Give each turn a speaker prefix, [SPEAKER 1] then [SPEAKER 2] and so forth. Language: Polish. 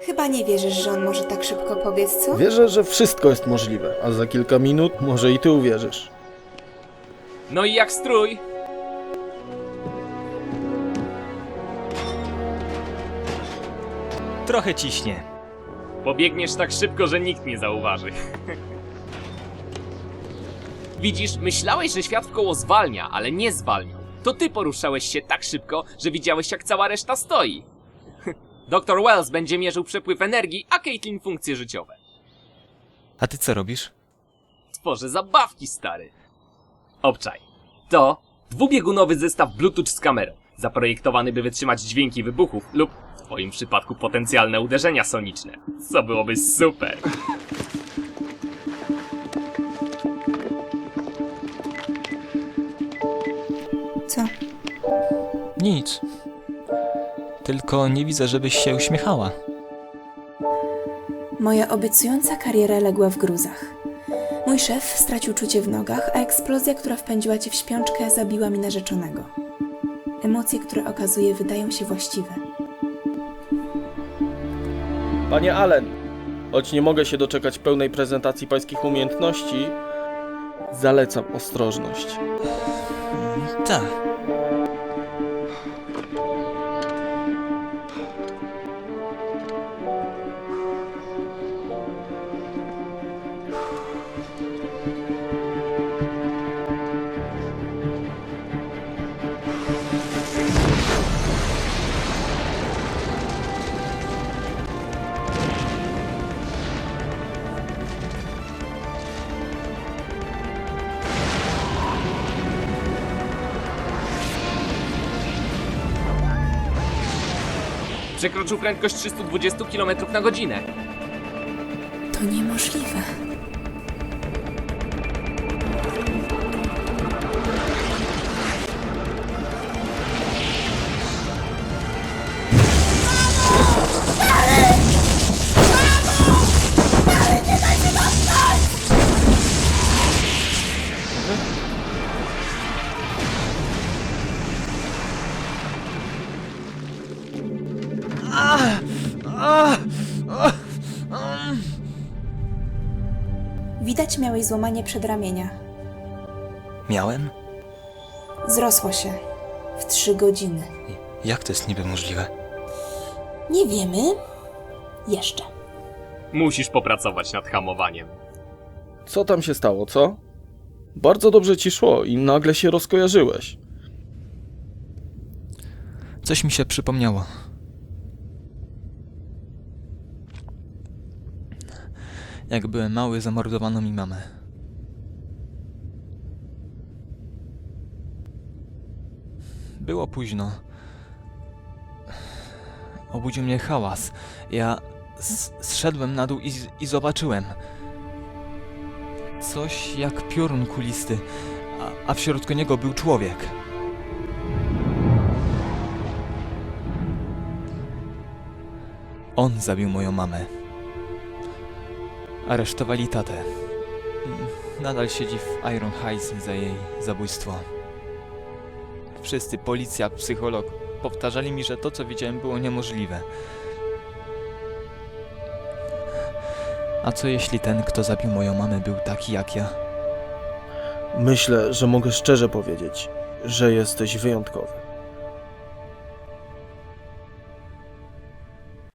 [SPEAKER 1] Chyba nie wierzysz, że on może tak szybko pobiec, co?
[SPEAKER 2] Wierzę, że wszystko jest możliwe, a za kilka minut może i ty uwierzysz.
[SPEAKER 3] No i jak strój?
[SPEAKER 4] Trochę ciśnie.
[SPEAKER 3] Pobiegniesz tak szybko, że nikt nie zauważy. Widzisz, myślałeś, że świat wkoło zwalnia, ale nie zwalniał. To ty poruszałeś się tak szybko, że widziałeś jak cała reszta stoi. Dr. Wells będzie mierzył przepływ energii, a Caitlin funkcje życiowe.
[SPEAKER 4] A ty co robisz?
[SPEAKER 3] Tworzę zabawki, stary. Obczaj. To dwubiegunowy zestaw Bluetooth z kamerą, zaprojektowany by wytrzymać dźwięki wybuchów lub w twoim przypadku potencjalne uderzenia soniczne, co byłoby super.
[SPEAKER 1] Co?
[SPEAKER 4] Nic. Tylko nie widzę, żebyś się uśmiechała.
[SPEAKER 1] Moja obiecująca kariera legła w gruzach. Mój szef stracił czucie w nogach, a eksplozja, która wpędziła cię w śpiączkę, zabiła mi narzeczonego. Emocje, które okazuje, wydają się właściwe.
[SPEAKER 2] Panie Allen, choć nie mogę się doczekać pełnej prezentacji pańskich umiejętności, zalecam ostrożność.
[SPEAKER 4] Tak.
[SPEAKER 3] Przekroczył prędkość 320 km na godzinę.
[SPEAKER 1] To niemożliwe. Widać miałeś złamanie przedramienia.
[SPEAKER 4] Miałem?
[SPEAKER 1] Zrosło się. W trzy godziny.
[SPEAKER 4] Jak to jest niby możliwe?
[SPEAKER 1] Nie wiemy. Jeszcze.
[SPEAKER 3] Musisz popracować nad hamowaniem.
[SPEAKER 2] Co tam się stało, co? Bardzo dobrze ci szło i nagle się rozkojarzyłeś.
[SPEAKER 4] Coś mi się przypomniało. Jak byłem mały, zamordowano mi mamę. Było późno. Obudził mnie hałas. Ja zszedłem na dół i, i zobaczyłem. Coś jak piorun kulisty, a, a w środku niego był człowiek. On zabił moją mamę. Aresztowali tatę. Nadal siedzi w Iron Heights za jej zabójstwo. Wszyscy, policja, psycholog, powtarzali mi, że to, co widziałem, było niemożliwe. A co jeśli ten, kto zabił moją mamę, był taki jak ja?
[SPEAKER 2] Myślę, że mogę szczerze powiedzieć, że jesteś wyjątkowy.